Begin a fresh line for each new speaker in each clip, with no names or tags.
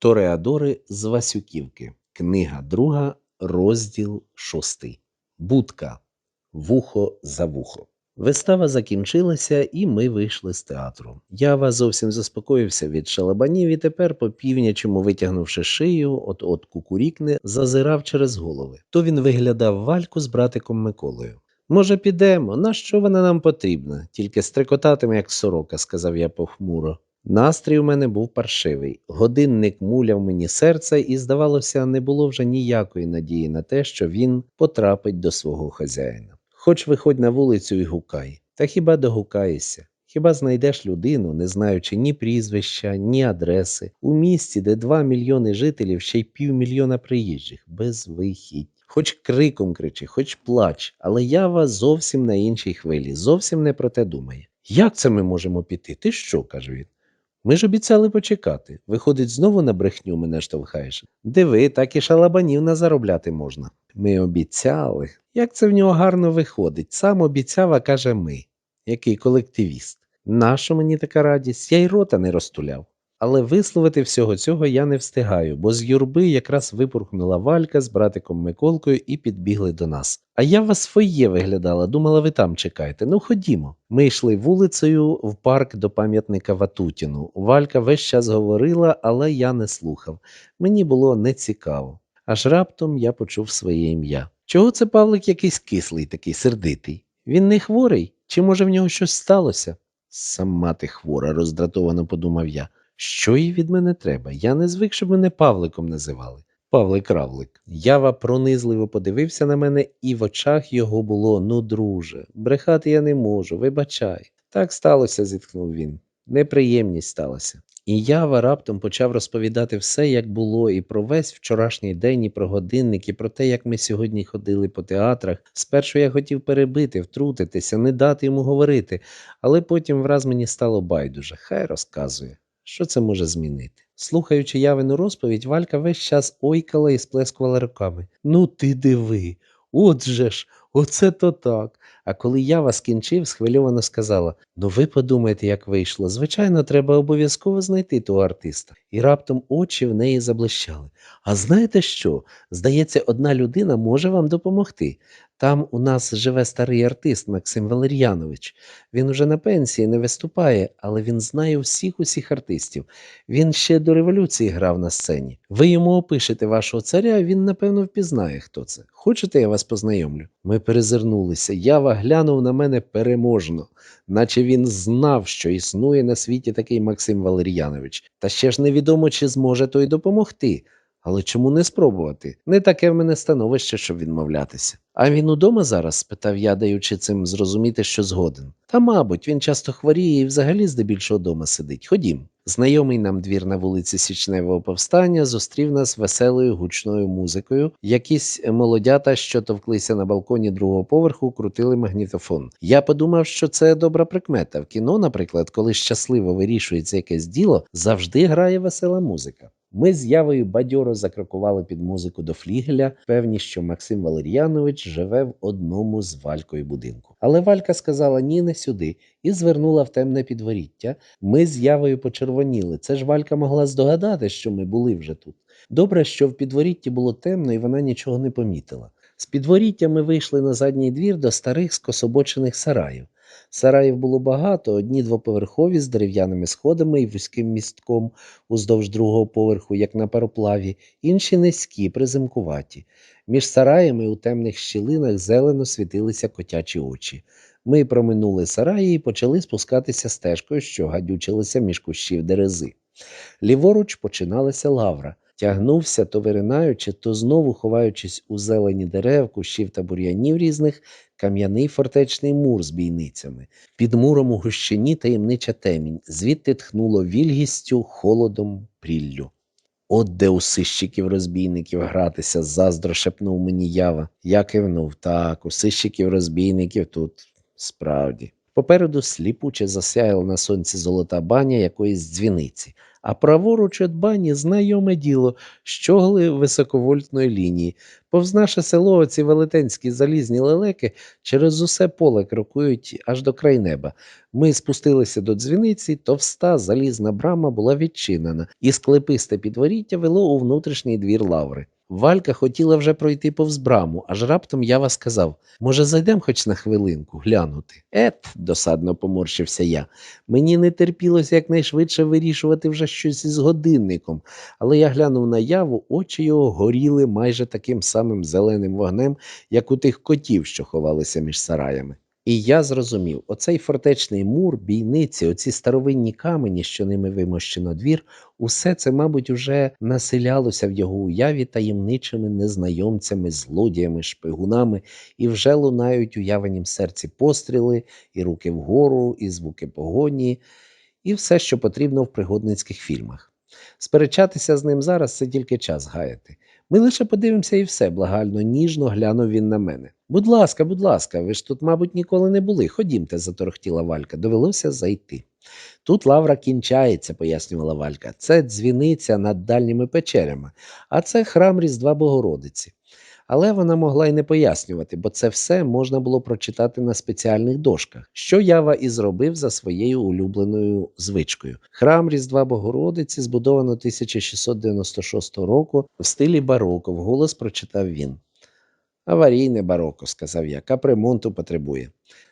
Тореадори з Васюківки. Книга друга, розділ шостий. Будка. Вухо за вухо. Вистава закінчилася, і ми вийшли з театру. Ява зовсім заспокоївся від шалабанів і тепер, по півнячому витягнувши шию, от от кукурікне, зазирав через голови. То він виглядав вальку з братиком Миколою. Може, підемо? На що вона нам потрібна? Тільки стрекотатиме, як сорока, сказав я похмуро. Настрій у мене був паршивий. Годинник муляв мені серце, і, здавалося, не було вже ніякої надії на те, що він потрапить до свого хазяїна. Хоч виходь на вулицю і гукай, та хіба догукаєшся? Хіба знайдеш людину, не знаючи ні прізвища, ні адреси, у місті, де два мільйони жителів, ще й півмільйона приїжджих, без вихідь. Хоч криком кричи, хоч плач, але ява зовсім на іншій хвилі, зовсім не про те думає. Як це ми можемо піти? Ти що? каже він. Ми ж обіцяли почекати. Виходить, знову на брехню мене штовхаєш. Диви, так і шалабанів назаробляти можна. Ми обіцяли. Як це в нього гарно виходить? Сам обіцяв, а каже ми. Який колективіст. Нащо мені така радість? Я й рота не розтуляв. Але висловити всього цього я не встигаю, бо з юрби якраз випурхнула Валька з братиком Миколкою і підбігли до нас. А я вас своє виглядала, думала, ви там чекаєте. Ну ходімо. Ми йшли вулицею в парк до пам'ятника Ватутіну. Валька весь час говорила, але я не слухав. Мені було нецікаво. Аж раптом я почув своє ім'я. Чого це Павлик якийсь кислий, такий сердитий? Він не хворий? Чи може в нього щось сталося? Сама ти хвора, роздратовано подумав я. Що їй від мене треба? Я не звик, щоб мене Павликом називали. Павлик Равлик. Ява пронизливо подивився на мене, і в очах його було ну, друже, брехати я не можу, вибачай. Так сталося, зітхнув він. Неприємність сталася. І Ява раптом почав розповідати все, як було, і про весь вчорашній день, і про годинник, і про те, як ми сьогодні ходили по театрах. Спершу я хотів перебити, втрутитися, не дати йому говорити, але потім враз мені стало байдуже. Хай розказує. Що це може змінити? Слухаючи явину розповідь, Валька весь час ойкала і сплескувала руками. Ну ти диви, от же ж, оце то так. А коли Ява скінчив, схвильовано сказала: Ну ви подумайте, як вийшло. Звичайно, треба обов'язково знайти того артиста. І раптом очі в неї заблищали. А знаєте що? Здається, одна людина може вам допомогти. Там у нас живе старий артист Максим Валер'янович. Він уже на пенсії не виступає, але він знає всіх усіх артистів. Він ще до революції грав на сцені. Ви йому опишете вашого царя, він напевно впізнає, хто це. Хочете, я вас познайомлю? Ми перезирнулися. Ява глянув на мене переможно, наче він знав, що існує на світі такий Максим Валер'янович. Та ще ж невідомо, чи зможе той допомогти. Але чому не спробувати? Не таке в мене становище, щоб відмовлятися. А він удома зараз? спитав я, даючи цим зрозуміти, що згоден. Та, мабуть, він часто хворіє і взагалі здебільшого дома сидить. Ходім. Знайомий нам двір на вулиці Січневого повстання зустрів нас веселою гучною музикою. Якісь молодята, що товклися на балконі другого поверху, крутили магнітофон. Я подумав, що це добра прикмета. В кіно, наприклад, коли щасливо вирішується якесь діло, завжди грає весела музика. Ми з явою бадьоро закрокували під музику до флігеля, певні, що Максим Валер'янович живе в одному з Валькою будинку. Але Валька сказала ні, не сюди, і звернула в темне підворіття. Ми з явою почервоніли. Це ж Валька могла здогадати, що ми були вже тут. Добре, що в підворітті було темно, і вона нічого не помітила. З підворіття ми вийшли на задній двір до старих скособочених сараїв. Сараїв було багато, одні двоповерхові з дерев'яними сходами і вузьким містком уздовж другого поверху, як на пароплаві, інші низькі, приземкуваті. Між сараями у темних щілинах зелено світилися котячі очі. Ми проминули сараї і почали спускатися стежкою, що гадючилася між кущів дерези. Ліворуч починалася лавра. Тягнувся, то виринаючи, то знову ховаючись у зелені дерев, кущів та бур'янів різних, кам'яний фортечний мур з бійницями. Під муром у гущині таємнича темінь, звідти тхнуло вільгістю, холодом, пріллю. От де у сищиків-розбійників гратися, заздро шепнув мені ява. Я кивнув так, у сищиків-розбійників тут справді. Попереду сліпуче засяяла на сонці золота баня якоїсь дзвіниці, А праворуч від бані знайоме діло, щогли високовольтної лінії. Повз наше село оці велетенські залізні лелеки через усе поле крокують аж до край неба. Ми спустилися до дзвіниці, товста залізна брама була відчинена, і склеписте підворіття вело у внутрішній двір лаври. Валька хотіла вже пройти повз браму, аж раптом Ява сказав може, зайдемо хоч на хвилинку, глянути. Ет, досадно поморщився я. Мені не терпілося якнайшвидше вирішувати вже щось із годинником, але я глянув на яву, очі його горіли майже таким самим зеленим вогнем, як у тих котів, що ховалися між сараями. І я зрозумів, оцей фортечний мур, бійниці, оці старовинні камені, що ними вимощено двір, усе це, мабуть, уже населялося в його уяві таємничими незнайомцями, злодіями, шпигунами, і вже лунають уявленім серці постріли, і руки вгору, і звуки погоні, і все, що потрібно в пригодницьких фільмах. Сперечатися з ним зараз це тільки час гаяти. Ми лише подивимося і все, благально, ніжно глянув він на мене. Будь ласка, будь ласка, ви ж тут, мабуть, ніколи не були. Ходімте, заторохтіла Валька. Довелося зайти. Тут лавра кінчається, пояснювала Валька. Це дзвіниця над дальніми печерями, а це храм Різдва Богородиці. Але вона могла й не пояснювати, бо це все можна було прочитати на спеціальних дошках, що Ява і зробив за своєю улюбленою звичкою. Храм Різдва Богородиці збудовано 1696 року в стилі бароко, вголос прочитав він. Аварійне бароко, сказав я, капремонту потребує.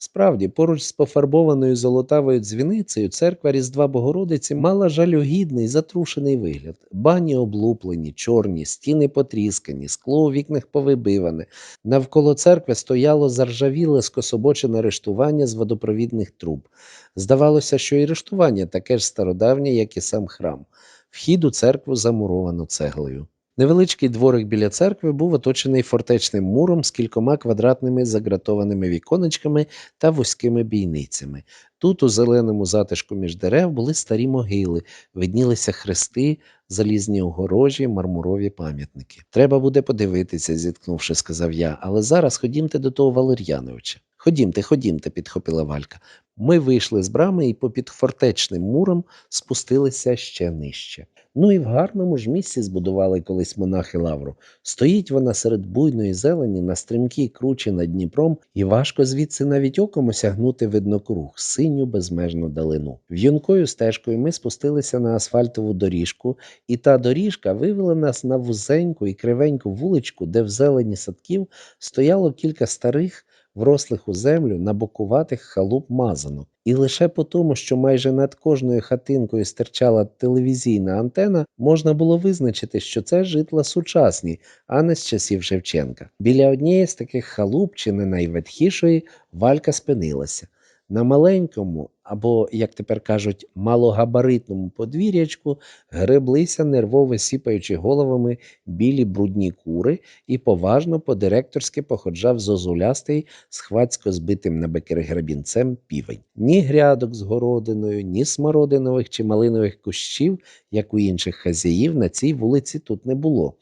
Справді, поруч з пофарбованою золотавою дзвіницею церква Різдва Богородиці мала жалюгідний, затрушений вигляд. Бані облуплені, чорні, стіни потріскані, скло у вікнах повибиване. Навколо церкви стояло заржавіле скособочене рештування з водопровідних труб. Здавалося, що і рештування таке ж стародавнє, як і сам храм. Вхід у церкву замуровано цеглою. Невеличкий дворик біля церкви був оточений фортечним муром з кількома квадратними загратованими віконечками та вузькими бійницями. Тут, у зеленому затишку між дерев, були старі могили, виднілися хрести, залізні огорожі, мармурові пам'ятники. Треба буде подивитися, зіткнувши, сказав я, але зараз ходімте до того Валер'яновича. Ходімте, ходімте, підхопила Валька. Ми вийшли з брами і попід фортечним муром спустилися ще нижче. Ну і в гарному ж місці збудували колись монахи лавру. Стоїть вона серед буйної зелені на стрімкій кручі над Дніпром, і важко звідси навіть оком осягнути виднокруг, синю безмежну далину. В'юнкою стежкою ми спустилися на асфальтову доріжку, і та доріжка вивела нас на вузеньку і кривеньку вуличку, де в зелені садків стояло кілька старих врослих у землю набокуватих халуп мазанок. І лише по тому, що майже над кожною хатинкою стирчала телевізійна антена, можна було визначити, що це житла сучасні, а не з часів Шевченка. Біля однієї з таких халуп, чи не найветхішої, валька спинилася. На маленькому або, як тепер кажуть, малогабаритному подвір'ячку греблися нервово сіпаючи головами білі брудні кури і поважно по-директорськи походжав зозулястий схвацько збитим на бекер грабінцем півень. Ні грядок з городиною, ні смородинових чи малинових кущів, як у інших хазяїв, на цій вулиці тут не було.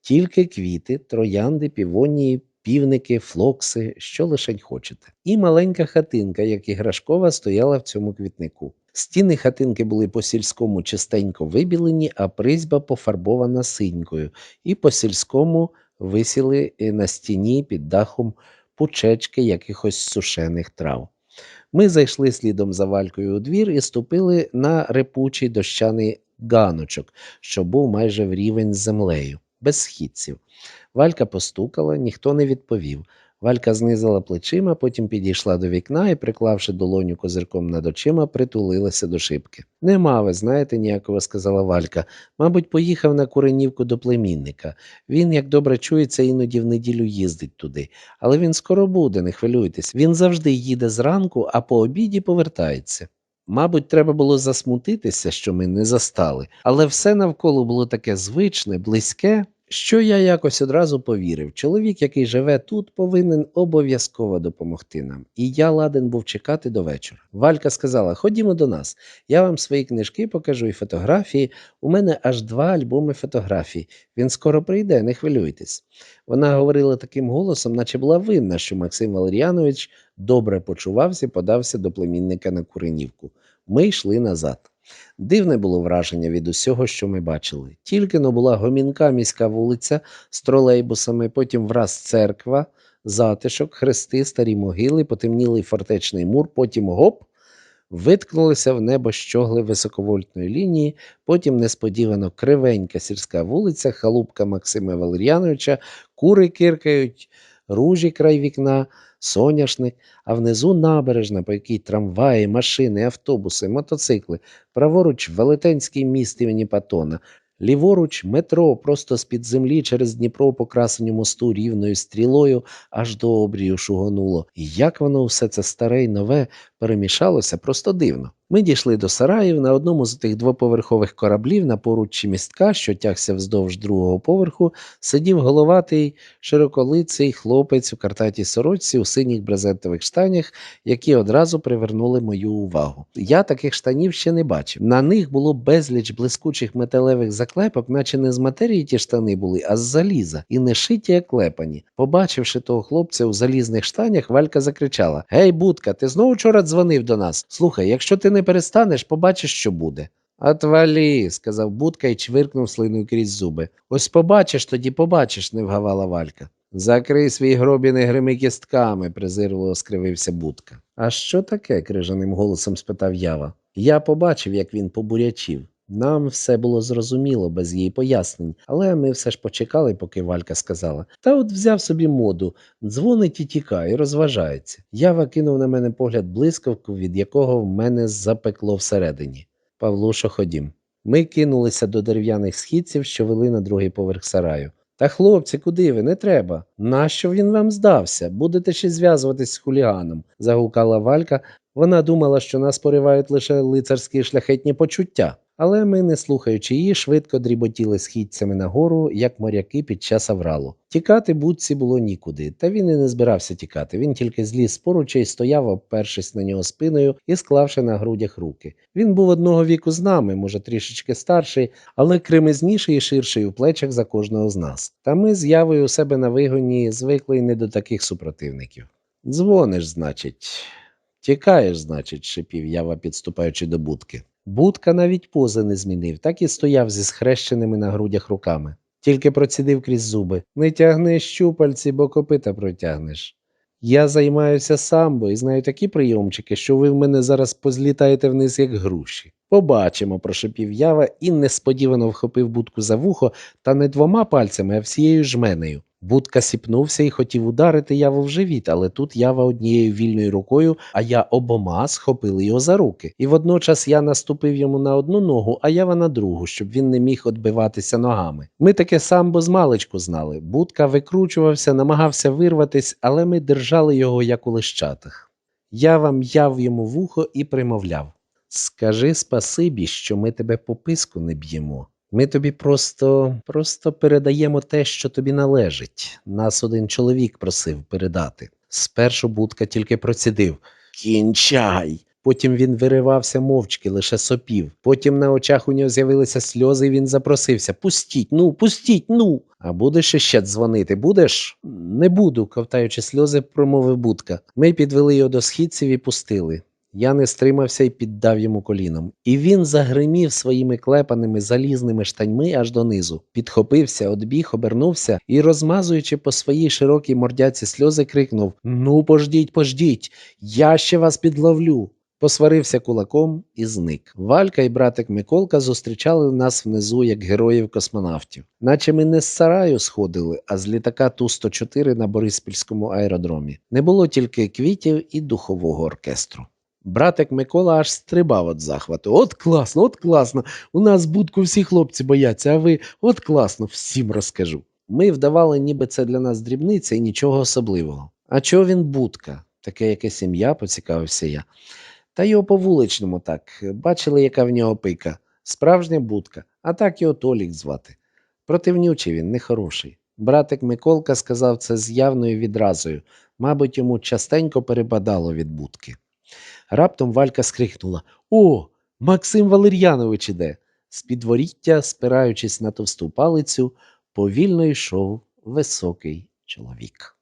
Тільки квіти, троянди, півонії, півники, флокси, що лишень хочете. І маленька хатинка, як іграшкова, стояла в цьому квітнику. Стіни хатинки були по сільському чистенько вибілені, а призьба пофарбована синькою, і по сільському висіли на стіні під дахом пучечки якихось сушених трав. Ми зайшли слідом за валькою у двір і ступили на репучий дощаний ганочок, що був майже в рівень з землею, без східців. Валька постукала, ніхто не відповів. Валька знизила плечима, потім підійшла до вікна і, приклавши долоню козирком над очима, притулилася до шибки. Нема, ви знаєте, ніякого, сказала Валька. Мабуть, поїхав на куренівку до племінника. Він, як добре чується, іноді в неділю їздить туди. Але він скоро буде, не хвилюйтесь. Він завжди їде зранку, а по обіді повертається. Мабуть, треба було засмутитися, що ми не застали, але все навколо було таке звичне, близьке. Що я якось одразу повірив, чоловік, який живе тут, повинен обов'язково допомогти нам, і я ладен був чекати до вечора. Валька сказала: Ходімо до нас, я вам свої книжки покажу і фотографії. У мене аж два альбоми фотографій. Він скоро прийде, не хвилюйтесь. Вона говорила таким голосом, наче була винна, що Максим Валеріанович добре почувався і подався до племінника на Куренівку. Ми йшли назад. Дивне було враження від усього, що ми бачили. Тільки но була гомінка міська вулиця з тролейбусами, потім враз церква, затишок, хрести, старі могили, потемнілий фортечний мур, потім гоп, виткнулися в небо щогли високовольтної лінії, потім несподівано кривенька сільська вулиця, халупка Максима Валер'яновича, кури киркають, ружі край вікна, соняшник, а внизу набережна, по якій трамваї, машини, автобуси, мотоцикли, праворуч велетенський міст імені Патона, ліворуч метро просто з-під землі через Дніпро по красенню мосту рівною стрілою аж до обрію шугонуло. І як воно все це старе й нове перемішалося, просто дивно. Ми дійшли до сараїв на одному з тих двоповерхових кораблів на поруччі містка, що тягся вздовж другого поверху, сидів головатий, широколиций хлопець у картатій сорочці у синіх брезентових штанях, які одразу привернули мою увагу. Я таких штанів ще не бачив. На них було безліч блискучих металевих заклепок, наче не з матерії ті штани були, а з заліза, і не шиті, а клепані. Побачивши того хлопця у залізних штанях, Валька закричала: Гей, будка, ти знову вчора дзвонив до нас? Слухай, якщо ти не перестанеш, побачиш, що буде. Отвалі, сказав Будка і чвиркнув слиною крізь зуби. Ось побачиш, тоді побачиш, не вгавала Валька. Закрий свій гробіни грими кістками, презирливо скривився Будка. А що таке? крижаним голосом спитав Ява. Я побачив, як він побурячів. Нам все було зрозуміло без її пояснень, але ми все ж почекали, поки Валька сказала. Та от взяв собі моду, дзвонить і тікає, розважається. Ява кинув на мене погляд блискавку, від якого в мене запекло всередині. Павлушо, ходім. Ми кинулися до дерев'яних східців, що вели на другий поверх сараю. Та хлопці, куди ви? Не треба. Нащо він вам здався? Будете ще зв'язуватись з хуліганом, загукала Валька. Вона думала, що нас поривають лише лицарські шляхетні почуття. Але ми, не слухаючи її, швидко дріботіли східцями нагору, як моряки під час авралу. Тікати будці було нікуди, та він і не збирався тікати. Він тільки зліз з поруча і стояв, обпершись на нього спиною і склавши на грудях руки. Він був одного віку з нами, може трішечки старший, але кремезніший і ширший у плечах за кожного з нас. Та ми з явою у себе на вигоні звикли не до таких супротивників. Дзвониш, значить. Тікаєш, значить, шипів ява, підступаючи до будки. Будка навіть пози не змінив, так і стояв зі схрещеними на грудях руками. Тільки процідив крізь зуби. Не тягни щупальці, бо копита протягнеш. Я займаюся самбо і знаю такі прийомчики, що ви в мене зараз позлітаєте вниз, як груші. Побачимо, прошепів ява і несподівано вхопив будку за вухо та не двома пальцями, а всією жменею. Будка сіпнувся і хотів ударити яву в живіт, але тут ява однією вільною рукою, а я обома схопили його за руки. І водночас я наступив йому на одну ногу, а ява на другу, щоб він не міг відбиватися ногами. Ми таке самбо з маличку знали. Будка викручувався, намагався вирватись, але ми держали його як у лищатах. Ява м'яв йому вухо і примовляв Скажи спасибі, що ми тебе по писку не б'ємо. Ми тобі просто, просто передаємо те, що тобі належить. Нас один чоловік просив передати. Спершу будка тільки процідив Кінчай. Потім він виривався мовчки, лише сопів. Потім на очах у нього з'явилися сльози, і він запросився Пустіть, ну, пустіть, ну. А будеш іще дзвонити? Будеш? Не буду, ковтаючи сльози, промовив будка. Ми підвели його до східців і пустили. Я не стримався і піддав йому коліном. І він загримів своїми клепаними залізними штаньми аж донизу. Підхопився, одбіг, обернувся і, розмазуючи по своїй широкій мордяці сльози, крикнув Ну, пождіть, пождіть, я ще вас підловлю. Посварився кулаком і зник. Валька і братик Миколка зустрічали нас внизу як героїв космонавтів. Наче ми не з сараю сходили, а з літака Ту-104 на Бориспільському аеродромі. Не було тільки квітів і духового оркестру. Братик Микола аж стрибав від захвату. От класно, от класно. У нас будку всі хлопці бояться, а ви от класно, всім розкажу. Ми вдавали, ніби це для нас дрібниця і нічого особливого. А чого він будка? Таке якесь ім'я, поцікавився я. Та його по вуличному так. Бачили, яка в нього пика. Справжня будка, а так його Толік звати. Противнючий він, нехороший. Братик Миколка сказав це з явною відразою. Мабуть, йому частенько перепадало від будки. Раптом Валька скрикнула О, Максим Валер'янович іде. З підворіття, спираючись на товсту палицю, повільно йшов високий чоловік.